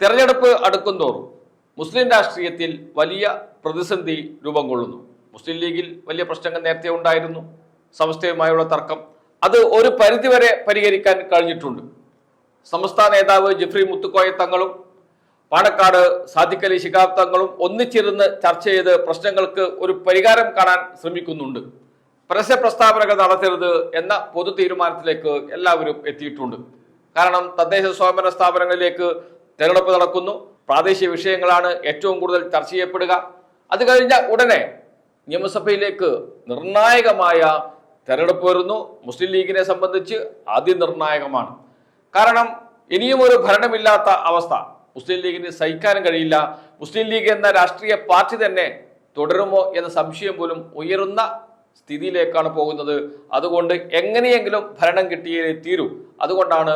തെരഞ്ഞെടുപ്പ് അടുക്കുന്തോറും മുസ്ലിം രാഷ്ട്രീയത്തിൽ വലിയ പ്രതിസന്ധി രൂപം കൊള്ളുന്നു. മുസ്ലിം ലീഗിൽ വലിയ പ്രശ്നങ്ങൾ നേരത്തെ ഉണ്ടായിരുന്നു. സംസ്ഥയുമായുള്ള തർക്കം അത് ഒരു പരിധിവരെ പരിഹരിക്കാൻ കഴിഞ്ഞിട്ടുണ്ട്. സമസ്ത നേതാവ് ജിഫ്രി മുത്തുക്കോയ തങ്ങളും പാണക്കാട് സാദിഖലി ശിഹാബ് തങ്ങളും ഒന്നിച്ചിരുന്ന് ചർച്ച ചെയ്ത് പ്രശ്നങ്ങൾക്ക് ഒരു പരിഹാരം കാണാൻ ശ്രമിക്കുന്നുണ്ട്. പരസ്യ പ്രസ്താവനകൾ നടത്തരുത് എന്ന പൊതു തീരുമാനത്തിലേക്ക് എല്ലാവരും എത്തിയിട്ടുണ്ട്. കാരണം തദ്ദേശ സ്വയംഭരണ സ്ഥാപനങ്ങളിലേക്ക് തെരഞ്ഞെടുപ്പ് നടക്കുന്നു. പ്രാദേശിക വിഷയങ്ങളാണ് ഏറ്റവും കൂടുതൽ ചർച്ച ചെയ്യപ്പെടുക. അത് കഴിഞ്ഞ ഉടനെ നിയമസഭയിലേക്ക് നിർണായകമായ തെരഞ്ഞെടുപ്പ് വരുന്നു. മുസ്ലിം ലീഗിനെ സംബന്ധിച്ച് അതിനിർണായകമാണ്. കാരണം ഇനിയും ഒരു ഭരണമില്ലാത്ത അവസ്ഥ. മുസ്ലിം ലീഗിന് സഹിക്കാനും കഴിയില്ല. മുസ്ലിം ലീഗ് എന്ന രാഷ്ട്രീയ പാർട്ടി തന്നെ തുടരുമോ എന്ന സംശയം പോലും ഉയരുന്ന സ്ഥിതിയിലേക്കാണ് പോകുന്നത്. അതുകൊണ്ട് എങ്ങനെയെങ്കിലും ഭരണം കിട്ടിയേ തീരൂ. അതുകൊണ്ടാണ്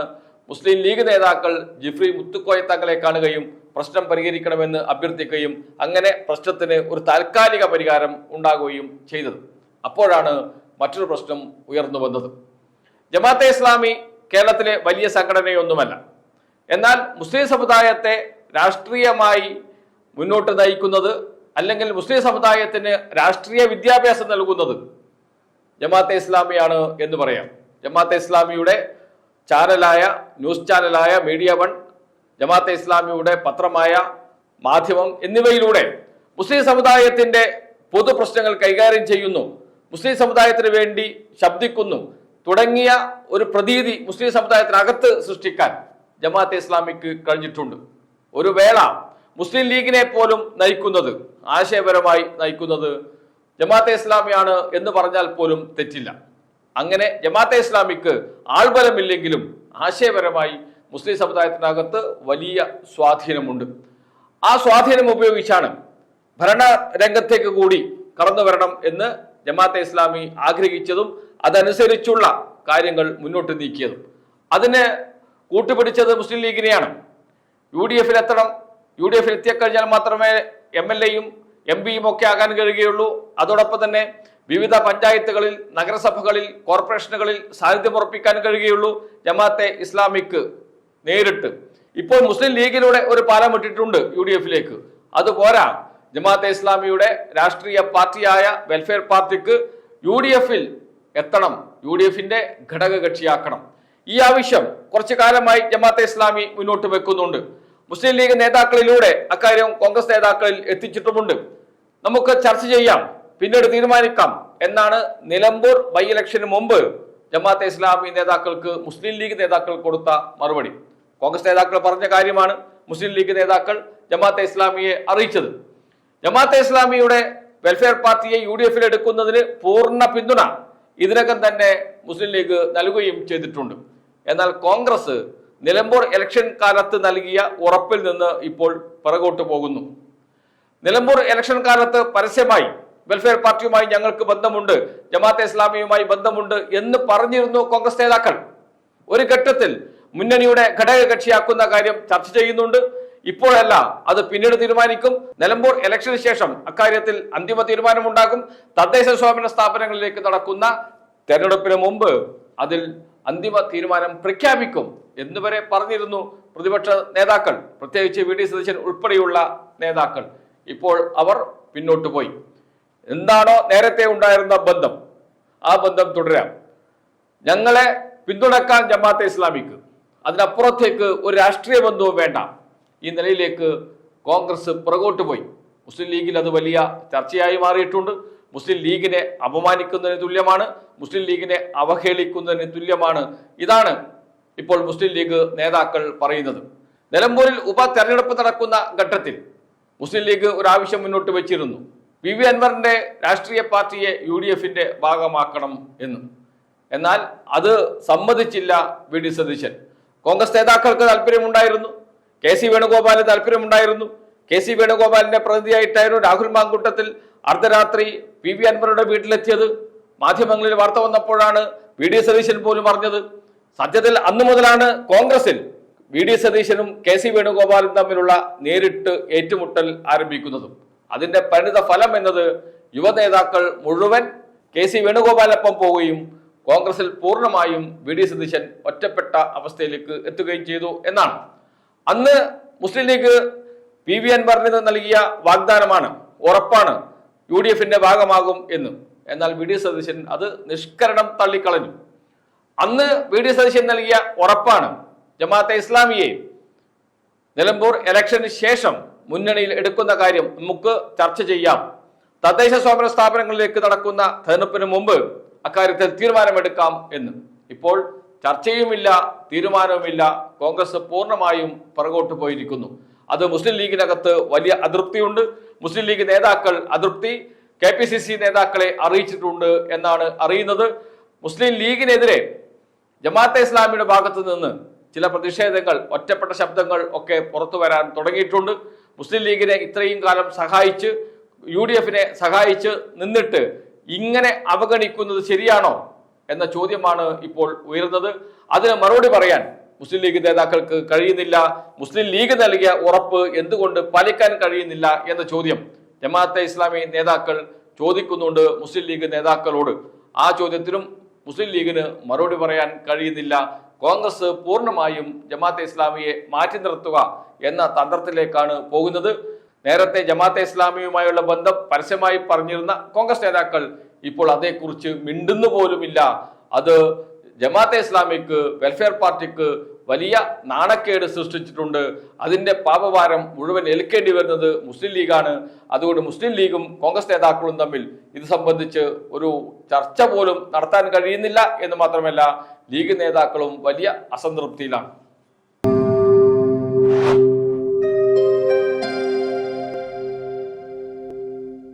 മുസ്ലിം ലീഗ് നേതാക്കൾ ജിഫ്രി മുത്തുക്കോയ തങ്ങളെ കാണുകയും പ്രശ്നം പരിഹരിക്കണമെന്ന് അഭ്യർത്ഥിക്കുകയും അങ്ങനെ പ്രശ്നത്തിന് ഒരു താൽക്കാലിക പരിഹാരം ഉണ്ടാകുകയും ചെയ്തത്. അപ്പോഴാണ് മറ്റൊരു പ്രശ്നം ഉയർന്നു വന്നത്. ജമാഅത്തെ ഇസ്ലാമി കേരളത്തിലെ വലിയ സംഘടനയൊന്നുമല്ല. എന്നാൽ മുസ്ലിം സമുദായത്തെ രാഷ്ട്രീയമായി മുന്നോട്ട് നയിക്കുന്നത് അല്ലെങ്കിൽ മുസ്ലിം സമുദായത്തിന് രാഷ്ട്രീയ വിദ്യാഭ്യാസം നൽകുന്നത് ജമാഅത്തെ ഇസ്ലാമിയാണ് എന്ന് പറയാം. ജമാഅത്തെ ഇസ്ലാമിയുടെ ചാനലായ ന്യൂസ് ചാനലായ മീഡിയ വൺ ജമാഅത്തെ ഇസ്ലാമിയുടെ പത്രമായ മാധ്യമം എന്നിവയിലൂടെ മുസ്ലിം സമുദായത്തിന്റെ പൊതു പ്രശ്നങ്ങൾ കൈകാര്യം ചെയ്യുന്നു. മുസ്ലിം സമുദായത്തിന് വേണ്ടി ശബ്ദിക്കുന്നു. തുടങ്ങിയ ഒരു പ്രതീതി മുസ്ലിം സമുദായത്തിനകത്ത് സൃഷ്ടിക്കാൻ ജമാഅത്തെ ഇസ്ലാമിക്ക് കഴിഞ്ഞിട്ടുണ്ട്. ഒരു വേള മുസ്ലിം ലീഗിനെ പോലും നയിക്കുന്നത് ആശയപരമായി നയിക്കുന്നത് ജമാഅത്തെ ഇസ്ലാമിയാണ് എന്ന് പറഞ്ഞാൽ പോലും തെറ്റില്ല. അങ്ങനെ ജമാഅത്തെ ഇസ്ലാമിക്ക് ആൾബലമില്ലെങ്കിലും ആശയപരമായി മുസ്ലിം സമുദായത്തിനകത്ത് വലിയ സ്വാധീനമുണ്ട്. ആ സ്വാധീനം ഉപയോഗിച്ചാണ് ഭരണ രംഗത്തേക്ക് കൂടി കടന്നു വരണം എന്ന് ജമാഅത്തെ ഇസ്ലാമി ആഗ്രഹിച്ചതും അതനുസരിച്ചുള്ള കാര്യങ്ങൾ മുന്നോട്ട് നീക്കിയതും. അതിന് കൂട്ടുപിടിച്ചത് മുസ്ലിം ലീഗിനെയാണ്. യു ഡി എഫിൽ എത്തണം. യു ഡി എഫിൽ എത്തിക്കഴിഞ്ഞാൽ മാത്രമേ എം എൽ എയും എം പിയും ഒക്കെ ആകാൻ കഴിയുകയുള്ളൂ. അതോടൊപ്പം തന്നെ വിവിധ പഞ്ചായത്തുകളിൽ നഗരസഭകളിൽ കോർപ്പറേഷനുകളിൽ സാന്നിധ്യമുറപ്പിക്കാൻ കഴിയുകയുള്ളൂ ജമാഅത്തെ ഇസ്ലാമിക്ക് നേരിട്ട്. ഇപ്പോൾ മുസ്ലിം ലീഗിലൂടെ ഒരു പാലം ഇട്ടിട്ടുണ്ട് യു ഡി എഫിലേക്ക് അതുപോരാ ജമാഅത്തെ ഇസ്ലാമിയുടെ രാഷ്ട്രീയ പാർട്ടിയായ വെൽഫെയർ പാർട്ടിക്ക് യു ഡി എഫിൽ എത്തണം. യു ഡി എഫിന്റെ ഘടക കക്ഷിയാക്കണം ഈ ആവശ്യം കുറച്ചു കാലമായി ജമാഅത്തെ ഇസ്ലാമി മുന്നോട്ട് വെക്കുന്നുണ്ട്. മുസ്ലിം ലീഗ് നേതാക്കളിലൂടെ അക്കാര്യം കോൺഗ്രസ് നേതാക്കളിൽ എത്തിച്ചിട്ടുമുണ്ട്. നമുക്ക് ചർച്ച ചെയ്യാം. പിന്നീട് തീരുമാനിക്കാം. എന്നാണ് നിലമ്പൂർ ബൈ ഇലക്ഷന് മുമ്പ് ജമാഅത്തെ ഇസ്ലാമി നേതാക്കൾക്ക് മുസ്ലിം ലീഗ് നേതാക്കൾ കൊടുത്ത മറുപടി. കോൺഗ്രസ് നേതാക്കൾ പറഞ്ഞ കാര്യമാണ് മുസ്ലിം ലീഗ് നേതാക്കൾ ജമാഅത്തെ ഇസ്ലാമിയെ അറിയിച്ചത്. ജമാഅത്തെ ഇസ്ലാമിയുടെ വെൽഫെയർ പാർട്ടിയെ യു ഡി എഫിൽ എടുക്കുന്നതിന് പൂർണ പിന്തുണ ഇതിനകം തന്നെ മുസ്ലിം ലീഗ് നൽകുകയും ചെയ്തിട്ടുണ്ട്. എന്നാൽ കോൺഗ്രസ് നിലമ്പൂർ ഇലക്ഷൻ കാലത്ത് നൽകിയ ഉറപ്പിൽ നിന്ന് ഇപ്പോൾ പിറകോട്ട് പോകുന്നു. നിലമ്പൂർ ഇലക്ഷൻ കാലത്ത് പരസ്യമായി വെൽഫെയർ പാർട്ടിയുമായി ഞങ്ങൾക്ക് ബന്ധമുണ്ട് ജമാഅത്തെ ഇസ്ലാമിയുമായി ബന്ധമുണ്ട് എന്ന് പറഞ്ഞിരുന്നു കോൺഗ്രസ് നേതാക്കൾ. ഒരു ഘട്ടത്തിൽ മുന്നണിയുടെ ഘടക കക്ഷിയാക്കുന്ന കാര്യം ചർച്ച ചെയ്യുന്നുണ്ട്. ഇപ്പോഴല്ല അത് പിന്നീട് തീരുമാനിക്കും. നിലമ്പൂർ ഇലക്ഷന് ശേഷം അക്കാര്യത്തിൽ അന്തിമ തീരുമാനമുണ്ടാകും. തദ്ദേശ സ്വയംഭരണ സ്ഥാപനങ്ങളിലേക്ക് നടക്കുന്ന തെരഞ്ഞെടുപ്പിന് മുമ്പ് അതിൽ അന്തിമ തീരുമാനം പ്രഖ്യാപിക്കും എന്നുവരെ പറഞ്ഞിരുന്നു പ്രതിപക്ഷ നേതാക്കൾ. പ്രത്യേകിച്ച് വി ഡി സതീശൻ ഉൾപ്പെടെയുള്ള നേതാക്കൾ. ഇപ്പോൾ അവർ പിന്നോട്ട് പോയി. എന്താണോ നേരത്തെ ഉണ്ടായിരുന്ന ബന്ധം. ആ ബന്ധം തുടരാം. ഞങ്ങളെ പിന്തുണക്കാൻ ജമാഅത്തെ ഇസ്ലാമിക്ക്. അതിനപ്പുറത്തേക്ക് ഒരു രാഷ്ട്രീയ ബന്ധവും വേണ്ട. ഈ നിലയിലേക്ക് കോൺഗ്രസ് പുറകോട്ട് പോയി. മുസ്ലിം ലീഗിൽ അത് വലിയ ചർച്ചയായി മാറിയിട്ടുണ്ട്. മുസ്ലിം ലീഗിനെ അപമാനിക്കുന്നതിന് തുല്യമാണ്. മുസ്ലിം ലീഗിനെ അവഹേളിക്കുന്നതിന് തുല്യമാണ്. ഇതാണ് ഇപ്പോൾ മുസ്ലിം ലീഗ് നേതാക്കൾ പറയുന്നത്. നിലമ്പൂരിൽ ഉപതെരഞ്ഞെടുപ്പ് നടക്കുന്ന ഘട്ടത്തിൽ മുസ്ലിം ലീഗ് ഒരു ആവശ്യം മുന്നോട്ട് വെച്ചിരുന്നു. പി വി അൻവറിന്റെ രാഷ്ട്രീയ പാർട്ടിയെ യു ഡി എഫിന്റെ ഭാഗമാക്കണം എന്ന്. എന്നാൽ അത് സമ്മതിച്ചില്ല വി ഡി സതീശൻ. കോൺഗ്രസ് നേതാക്കൾക്ക് താല്പര്യമുണ്ടായിരുന്നു. കെ സി വേണുഗോപാലിന് താല്പര്യമുണ്ടായിരുന്നു. കെ സി വേണുഗോപാലിന്റെ പ്രതിനിധിയായിട്ടായിരുന്നു രാഹുൽ മാങ്കൂട്ടത്തിൽ അർദ്ധരാത്രി പി വി അൻവറുടെ വീട്ടിലെത്തിയത്. മാധ്യമങ്ങളിൽ വാർത്ത വന്നപ്പോഴാണ് വി ഡി സതീശൻ പോലും അറിഞ്ഞത്. സത്യത്തിൽ അന്നു മുതലാണ് കോൺഗ്രസിൽ വി ഡി സതീശനും കെ സി വേണുഗോപാലും തമ്മിലുള്ള നേരിട്ട് ഏറ്റുമുട്ടൽ ആരംഭിക്കുന്നതും. അതിന്റെ പരിണിത ഫലം എന്നത് യുവനേതാക്കൾ മുഴുവൻ കെ സി വേണുഗോപാലിനൊപ്പം പോവുകയും കോൺഗ്രസിൽ പൂർണമായും വി ഡി സതീശൻ ഒറ്റപ്പെട്ട അവസ്ഥയിലേക്ക് എത്തുകയും ചെയ്തു എന്നാണ്. അന്ന് മുസ്ലിം ലീഗ് പി വി അൻവറിന് നൽകിയ വാഗ്ദാനമാണ്. ഉറപ്പാണ് യു ഡി എഫിന്റെ ഭാഗമാകും എന്ന്. എന്നാൽ വി ഡി സതീശൻ അത് നിഷ്കരണം തള്ളിക്കളഞ്ഞു. അന്ന് വി ഡി സതീശൻ നൽകിയ ഉറപ്പാണ് ജമാഅത്തെ ഇസ്ലാമിയെ നിലമ്പൂർ ഇലക്ഷന് ശേഷം മുന്നണിയിൽ എടുക്കുന്ന കാര്യം നമുക്ക് ചർച്ച ചെയ്യാം. തദ്ദേശ സ്വയംഭരണ സ്ഥാപനങ്ങളിലേക്ക് നടക്കുന്ന തെരഞ്ഞെടുപ്പിന് മുമ്പ് അക്കാര്യത്തിൽ തീരുമാനമെടുക്കാം എന്ന്. ഇപ്പോൾ ചർച്ചയുമില്ല തീരുമാനവുമില്ല. കോൺഗ്രസ് പൂർണമായും പുറകോട്ട് പോയിരിക്കുന്നു. അത് മുസ്ലിം ലീഗിനകത്ത് വലിയ അതൃപ്തിയുണ്ട്. മുസ്ലിം ലീഗ് നേതാക്കൾ അതൃപ്തി കെ പി സി സി നേതാക്കളെ അറിയിച്ചിട്ടുണ്ട് എന്നാണ് അറിയുന്നത്. മുസ്ലിം ലീഗിനെതിരെ ജമാഅത്തെ ഇസ്ലാമിയുടെ ഭാഗത്ത് നിന്ന് ചില പ്രതിഷേധങ്ങൾ ഒറ്റപ്പെട്ട ശബ്ദങ്ങൾ ഒക്കെ പുറത്തു വരാൻ തുടങ്ങിയിട്ടുണ്ട്. മുസ്ലിം ലീഗിനെ ഇത്രയും കാലം സഹായിച്ച് യു ഡി എഫിനെ സഹായിച്ച് നിന്നിട്ട് ഇങ്ങനെ അവഗണിക്കുന്നത് ശരിയാണോ എന്ന ചോദ്യമാണ് ഇപ്പോൾ ഉയർന്നത് അതിന് മറുപടി പറയാൻ മുസ്ലിം ലീഗ് നേതാക്കൾക്ക് കഴിയുന്നില്ല. മുസ്ലിം ലീഗ് നൽകിയ ഉറപ്പ് എന്തുകൊണ്ട് പാലിക്കാൻ കഴിയുന്നില്ല എന്ന ചോദ്യം ജമാഅത്തെ ഇസ്ലാമി നേതാക്കൾ ചോദിക്കുന്നുണ്ട് മുസ്ലിം ലീഗ് നേതാക്കളോട്. ആ ചോദ്യത്തിനും മുസ്ലിം ലീഗിന് മറുപടി പറയാൻ കഴിയുന്നില്ല. കോൺഗ്രസ് പൂർണമായും ജമാഅത്തെ ഇസ്ലാമിയെ മാറ്റി നിർത്തുക എന്ന തന്ത്രത്തിലേക്കാണ് പോകുന്നത്. നേരത്തെ ജമാഅത്തെ ഇസ്ലാമിയുമായുള്ള ബന്ധം പരസ്യമായി പറഞ്ഞിരുന്ന കോൺഗ്രസ് നേതാക്കൾ ഇപ്പോൾ അതേക്കുറിച്ച് മിണ്ടുന്നു പോലുമില്ല. അത് ജമാഅത്തെ ഇസ്ലാമിക്ക് വെൽഫെയർ പാർട്ടിക്ക് വലിയ നാണക്കേട് സൃഷ്ടിച്ചിട്ടുണ്ട്. അതിന്റെ പാപഭാരം മുഴുവൻ ഏൽക്കേണ്ടി വരുന്നത് മുസ്ലിം ലീഗാണ്. അതുകൊണ്ട് മുസ്ലിം ലീഗും കോൺഗ്രസ് നേതാക്കളും തമ്മിൽ ഇത് സംബന്ധിച്ച് ഒരു ചർച്ച പോലും നടത്താൻ കഴിയുന്നില്ല എന്ന് മാത്രമല്ല ലീഗ് നേതാക്കളും വലിയ അസംതൃപ്തിയിലാണ്.